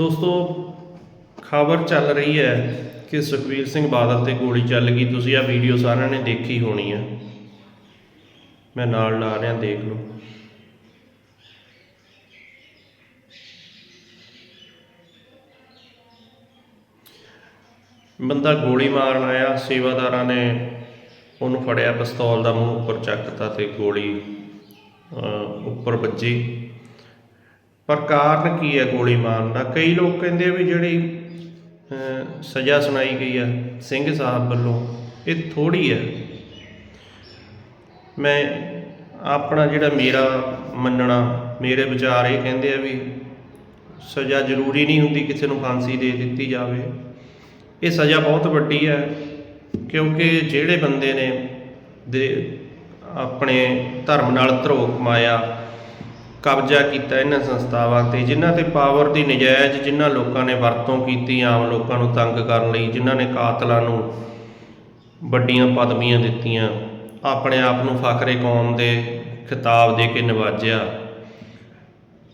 ਦੋਸਤੋ, ਖਬਰ ਚੱਲ ਰਹੀ ਹੈ ਕਿ ਸੁਖਬੀਰ ਸਿੰਘ ਬਾਦਲ ਤੇ ਗੋਲੀ ਚੱਲ ਗਈ। ਤੁਸੀਂ ਆ ਵੀਡੀਓ ਸਾਰਿਆਂ ਨੇ ਦੇਖੀ ਹੋਣੀ ਹੈ। ਮੈਂ ਨਾਲ ਲਾ ਰਿਹਾ, ਦੇਖ ਲਓ। ਬੰਦਾ ਗੋਲੀ ਮਾਰਨ ਆਇਆ, ਸੇਵਾਦਾਰਾਂ ਨੇ ਉਹਨੂੰ ਫੜਿਆ, ਪਿਸਤੌਲ ਦਾ ਮੂੰਹ ਉੱਪਰ ਚੱਕਤਾ ਤੇ ਗੋਲੀ ਉੱਪਰ ਵੱਜੀ। ਪਰ ਕਾਰਨ ਕੀ ਹੈ ਗੋਲੀ ਮਾਰਨ ਦਾ? ਕਈ ਲੋਕ ਕਹਿੰਦੇ ਆ ਵੀ ਜਿਹੜੀ ਸਜ਼ਾ ਸੁਣਾਈ ਗਈ ਹੈ ਸਿੰਘ ਸਾਹਿਬ ਵੱਲੋਂ, ਇਹ ਥੋੜੀ ਹੈ। ਮੈਂ ਆਪਣਾ ਜਿਹੜਾ ਮੇਰਾ ਮੰਨਣਾ, ਮੇਰੇ ਵਿਚਾਰ ਇਹ ਕਹਿੰਦੇ ਆ ਵੀ ਸਜ਼ਾ ਜ਼ਰੂਰੀ ਨਹੀਂ ਹੁੰਦੀ ਕਿਸੇ ਨੂੰ ਫਾਂਸੀ ਦੇ ਦਿੱਤੀ ਜਾਵੇ। ਇਹ ਸਜ਼ਾ ਬਹੁਤ ਵੱਡੀ ਹੈ, ਕਿਉਂਕਿ ਜਿਹੜੇ ਬੰਦੇ ਨੇ ਦੇ ਆਪਣੇ ਧਰਮ ਨਾਲ ਧਰੋਹ ਕਮਾਇਆ ਕਬਜ਼ਾ ਕੀਤਾ ਇਹਨਾਂ ਸੰਸਥਾਵਾਂ ਤੇ, ਜਿਨ੍ਹਾਂ ਤੇ ਪਾਵਰ ਦੀ ਨਜਾਇਜ਼ ਜਿਨ੍ਹਾਂ ਲੋਕਾਂ ਨੇ ਵਰਤੋਂ ਕੀਤੀ, ਆਮ ਲੋਕਾਂ ਨੂੰ ਤੰਗ ਕਰਨ ਲਈ, ਜਿਨ੍ਹਾਂ ਨੇ ਕਾਤਲਾਂ ਨੂੰ ਵੱਡੀਆਂ ਪਦਵੀਆਂ ਦਿੱਤੀਆਂ, ਆਪਣੇ ਆਪ ਨੂੰ ਫਖਰੇ ਕੌਮ ਦੇ ਖਿਤਾਬ ਦੇ ਕੇ ਨਿਵਾਜਿਆ।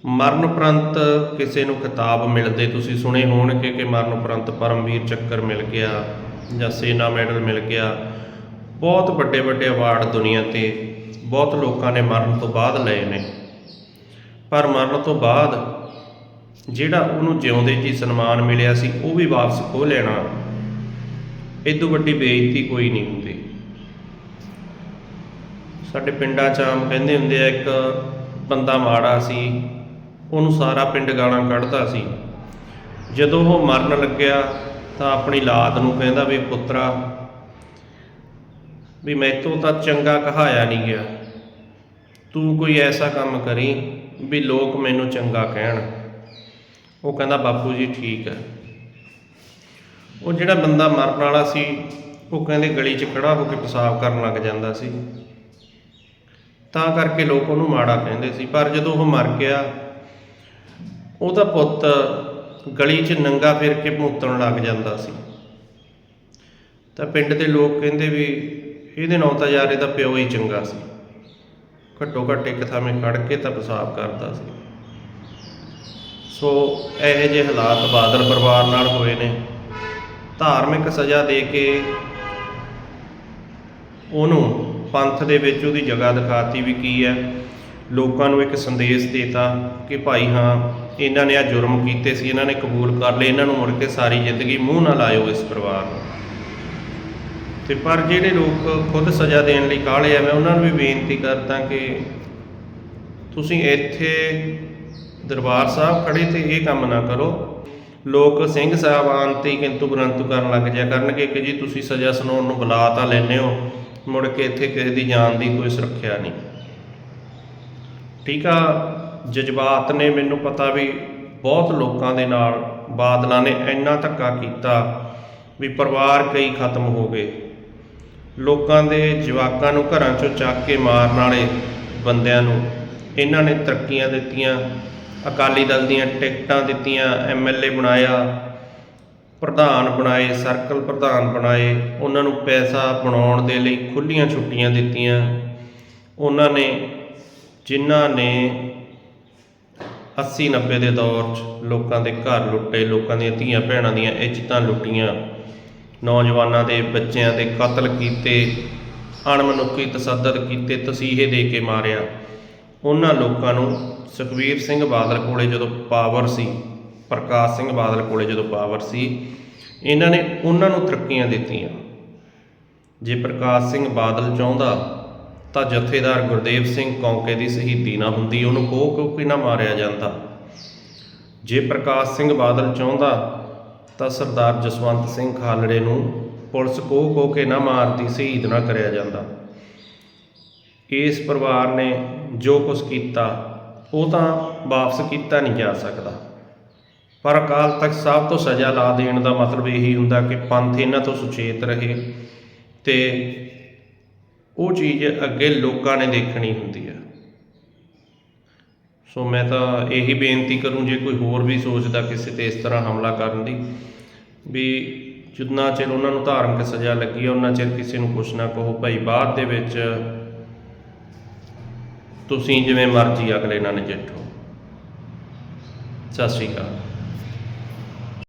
ਮਰਨ ਉਪਰੰਤ ਕਿਸੇ ਨੂੰ ਖਿਤਾਬ ਮਿਲਦੇ ਤੁਸੀਂ ਸੁਣੇ ਹੋਣਗੇ ਕਿ ਮਰਨ ਉਪਰੰਤ ਪਰਮਵੀਰ ਚੱਕਰ ਮਿਲ ਗਿਆ ਜਾਂ ਸੇਨਾ ਮੈਡਲ ਮਿਲ ਗਿਆ। ਬਹੁਤ ਵੱਡੇ ਵੱਡੇ ਅਵਾਰਡ ਦੁਨੀਆ ਤੇ, ਬਹੁਤ ਲੋਕਾਂ ਨੇ ਮਰਨ ਤੋਂ ਬਾਅਦ ਲਏ ਨੇ। ਪਰ ਮਰਨ ਤੋਂ ਬਾਅਦ ਜਿਹੜਾ ਉਹਨੂੰ ਜਿਉਂਦੇ ਜੀ ਸਨਮਾਨ ਮਿਲਿਆ ਸੀ, ਉਹ ਵੀ ਵਾਪਸ ਖੋ ਲੈਣਾ ਇਦੋਂ ਵੱਡੀ ਬੇਇੱਜ਼ਤੀ ਕੋਈ ਨਹੀਂ ਹੁੰਦੀ। ਸਾਡੇ ਪਿੰਡਾਂ 'ਚ ਆਮ ਕਹਿੰਦੇ ਹੁੰਦੇ ਆ, ਇੱਕ ਬੰਦਾ ਮਾੜਾ ਸੀ, ਉਹਨੂੰ ਸਾਰਾ ਪਿੰਡ ਗਾਲਾਂ ਕੱਢਦਾ ਸੀ। ਜਦੋਂ ਉਹ ਮਰਨ ਲੱਗਿਆ, ਤਾਂ ਆਪਣੀ ਲਾਦ ਨੂੰ ਕਹਿੰਦਾ ਵੀ ਪੁੱਤਰਾ, ਵੀ ਮੈਥੋਂ ਤਾਂ ਚੰਗਾ ਕਹਾਇਆ ਨਹੀਂ ਗਿਆ। ਤੂੰ ਕੋਈ ਐਸਾ ਕੰਮ ਕਰੀ ਵੀ ਲੋਕ ਮੈਨੂੰ ਚੰਗਾ ਕਹਿਣ। ਉਹ ਕਹਿੰਦਾ, ਬਾਪੂ ਜੀ, ਠੀਕ ਹੈ। ਉਹ ਜਿਹੜਾ ਬੰਦਾ ਮਰਨ ਵਾਲਾ ਸੀ, ਉਹ ਕਹਿੰਦੇ ਗਲੀ 'ਚ ਖੜਾ ਹੋ ਕੇ ਪਿਸ਼ਾਬ ਕਰਨ ਲੱਗ ਜਾਂਦਾ ਸੀ। ਤਾਂ ਕਰਕੇ ਲੋਕ ਉਹਨੂੰ ਮਾੜਾ ਕਹਿੰਦੇ ਸੀ। ਪਰ ਜਦੋਂ ਉਹ ਮਰ ਗਿਆ, ਉਹਦਾ ਪੁੱਤ ਗਲੀ 'ਚ ਨੰਗਾ ਫਿਰ ਕੇ ਭੂਤਣ ਲੱਗ ਜਾਂਦਾ ਸੀ। ਤਾਂ ਪਿੰਡ ਦੇ ਲੋਕ ਕਹਿੰਦੇ ਵੀ, ਇਹਦੇ ਨਾਲ ਤਾਂ ਯਾਰ ਇਹਦਾ ਪਿਓ ਹੀ ਚੰਗਾ ਸੀ। ਘੱਟੋ ਘੱਟ ਇੱਕ ਥਾਵੇਂ ਖੜ ਕੇ ਤਾਂ ਪਿਸ਼ਾਬ ਕਰਦਾ ਸੀ। ਸੋ ਇਹੋ ਜਿਹੇ ਹਾਲਾਤ ਬਾਦਲ ਪਰਿਵਾਰ ਨਾਲ ਹੋਏ ਨੇ। ਧਾਰਮਿਕ ਸਜ਼ਾ ਦੇ ਕੇ ਉਹਨੂੰ ਪੰਥ ਦੇ ਵਿੱਚ ਉਹਦੀ ਜਗ੍ਹਾ ਦਿਖਾਤੀ ਵੀ ਕੀ ਹੈ। ਲੋਕਾਂ ਨੂੰ ਇੱਕ ਸੰਦੇਸ਼ ਦੇਤਾ ਕਿ ਭਾਈ ਹਾਂ, ਇਹਨਾਂ ਨੇ ਆ ਜੁਰਮ ਕੀਤੇ ਸੀ, ਇਹਨਾਂ ਨੇ ਕਬੂਲ ਕਰ ਲਏ, ਇਹਨਾਂ ਨੂੰ ਮੁੜ ਕੇ ਸਾਰੀ ਜ਼ਿੰਦਗੀ ਮੂੰਹ ਨਾ ਲਾਇਓ ਇਸ ਪਰਿਵਾਰ ਨੂੰ। ਤੇ ਪਰ ਜਿਹੜੇ ਲੋਕ ਖੁਦ ਸਜ਼ਾ ਦੇਣ ਲਈ ਕਾਹਲੇ ਆ, ਮੈਂ ਉਹਨਾਂ ਨੂੰ ਵੀ ਬੇਨਤੀ ਕਰਦਾ ਕਿ ਤੁਸੀਂ ਇੱਥੇ ਦਰਬਾਰ ਸਾਹਿਬ ਖੜੇ ਤੇ ਇਹ ਕੰਮ ਨਾ ਕਰੋ। ਲੋਕ ਸਿੰਘ ਸਾਹਿਬਾਨ ਤੇ ਕਿੰਤੂ ਪਰੰਤੂ ਕਰਨ ਲੱਗ ਜਾਇਆ ਕਰਨਗੇ ਕਿ ਜੀ ਤੁਸੀਂ ਸਜ਼ਾ ਸੁਣਾਉਣ ਨੂੰ ਬੁਲਾ ਤਾਂ ਲੈਂਦੇ ਹੋ, ਮੁੜ ਕੇ ਇੱਥੇ ਕਿਸੇ ਦੀ ਜਾਨ ਦੀ ਕੋਈ ਸੁਰੱਖਿਆ ਨਹੀਂ। ਠੀਕ ਆ, ਜਜ਼ਬਾਤ ਨੇ ਮੈਨੂੰ ਪਤਾ ਵੀ ਬਹੁਤ ਲੋਕਾਂ ਦੇ ਨਾਲ ਬਾਦਲਾਂ ਨੇ ਇੰਨਾ ਧੱਕਾ ਕੀਤਾ ਵੀ ਪਰਿਵਾਰ ਕਈ ਖਤਮ ਹੋ ਗਏ। ਲੋਕਾਂ ਦੇ ਜਵਾਕਾਂ ਨੂੰ ਘਰਾਂ ਚੋਂ ਚੱਕ ਕੇ ਮਾਰਨ ਵਾਲੇ ਬੰਦਿਆਂ ਨੂੰ ਇਹਨਾਂ ਨੇ ਤਰੱਕੀਆਂ ਦਿੱਤੀਆਂ, ਅਕਾਲੀ ਦਲ ਦੀਆਂ ਟਿਕਟਾਂ ਦਿੱਤੀਆਂ ਐਮਐਲਏ ਬਣਾਇਆ, ਪ੍ਰਧਾਨ ਬਣਾਏ, ਸਰਕਲ ਪ੍ਰਧਾਨ ਬਣਾਏ, ਉਹਨਾਂ ਨੂੰ ਪੈਸਾ ਬਣਾਉਣ ਦੇ ਲਈ ਖੁੱਲੀਆਂ ਛੁੱਟੀਆਂ ਦਿੱਤੀਆਂ। ਉਹਨਾਂ ਨੇ, ਜਿਨ੍ਹਾਂ ਨੇ 80 90 ਦੇ ਦੌਰ 'ਚ ਲੋਕਾਂ ਦੇ ਘਰ ਲੁੱਟੇ, ਲੋਕਾਂ ਦੀਆਂ ਧੀਆਂ ਭੈਣਾਂ ਦੀਆਂ ਇੱਜ਼ਤਾਂ ਲੁੱਟੀਆਂ ਨੌਜਵਾਨਾਂ ਦੇ ਬੱਚਿਆਂ ਦੇ ਕਤਲ ਕੀਤੇ, ਅਣਮਨੁੱਖੀ ਤਸੱਦਦ ਕੀਤੇ, ਤਸੀਹੇ ਦੇ ਕੇ ਮਾਰਿਆ। ਉਹਨਾਂ ਲੋਕਾਂ ਨੂੰ ਸੁਖਵੀਰ ਸਿੰਘ ਬਾਦਲ ਕੋਲੇ ਜਦੋਂ ਪਾਵਰ ਸੀ, ਪ੍ਰਕਾਸ਼ ਸਿੰਘ ਬਾਦਲ ਕੋਲੇ ਜਦੋਂ ਪਾਵਰ ਸੀ, ਇਹਨਾਂ ਨੇ ਉਹਨਾਂ ਨੂੰ ਤਰੱਕੀਆਂ ਦਿੱਤੀਆਂ। ਜੇ ਪ੍ਰਕਾਸ਼ ਸਿੰਘ ਬਾਦਲ ਚਾਹੁੰਦਾ ਤਾਂ ਜਥੇਦਾਰ ਗੁਰਦੇਵ ਸਿੰਘ ਕੌਂਕੇ ਦੀ ਸ਼ਹੀਦੀ ਨਾ ਹੁੰਦੀ, ਉਹਨੂੰ ਕੋਹ ਕੋਹ ਕੇ ਨਾ ਮਾਰਿਆ ਜਾਂਦਾ। ਜੇ ਪ੍ਰਕਾਸ਼ ਸਿੰਘ ਬਾਦਲ ਚਾਹੁੰਦਾ ਤਾਂ ਸਰਦਾਰ ਜਸਵੰਤ ਸਿੰਘ ਖਾਲੜੇ ਨੂੰ ਪੁਲਿਸ ਕੋਹ ਕੋਹ ਕੇ ਨਾ ਮਾਰਦੀ, ਸ਼ਹੀਦ ਨਾ ਕਰਿਆ ਜਾਂਦਾ। ਇਸ ਪਰਿਵਾਰ ਨੇ ਜੋ ਕੁਝ ਕੀਤਾ, ਉਹ ਤਾਂ ਵਾਪਸ ਕੀਤਾ ਨਹੀਂ ਜਾ ਸਕਦਾ। ਪਰ ਅਕਾਲ ਤਖਤ ਸਾਹਿਬ ਤੋਂ ਸਜ਼ਾ ਲਾ ਦੇਣ ਦਾ ਮਤਲਬ ਇਹੀ ਹੁੰਦਾ ਕਿ ਪੰਥ ਇਹਨਾਂ ਤੋਂ ਸੁਚੇਤ ਰਹੇ ਤੇ ਉਹ ਚੀਜ਼ ਅੱਗੇ ਲੋਕਾਂ ਨੇ ਦੇਖਣੀ ਹੁੰਦੀ ਹੈ। ਸੋ ਮੈਂ ਤਾਂ ਇਹੀ ਬੇਨਤੀ ਕਰੂੰ, ਜੇ ਕੋਈ ਹੋਰ ਵੀ ਸੋਚਦਾ ਕਿਸੇ ਤੇ ਇਸ ਤਰ੍ਹਾਂ ਹਮਲਾ ਕਰਨ ਦੀ, ਵੀ ਜਿੰਨਾ ਚਿਰ ਉਹਨਾਂ ਨੂੰ ਧਾਰਮਿਕ ਸਜ਼ਾ ਲੱਗੀ ਹੈ ਉਹਨਾਂ ਚਿਰ ਕਿਸੇ ਨੂੰ ਕੁਛ ਨਾ ਕਹੋ, ਭਾਈ ਬਾਅਦ ਦੇ ਵਿੱਚ ਤੁਸੀਂ ਜਿਵੇਂ ਮਰਜ਼ੀ ਅਗਲੇ ਨਾਲ ਨਜਿੱਠੋ। ਸਤਿ ਸ਼੍ਰੀ ਅਕਾਲ।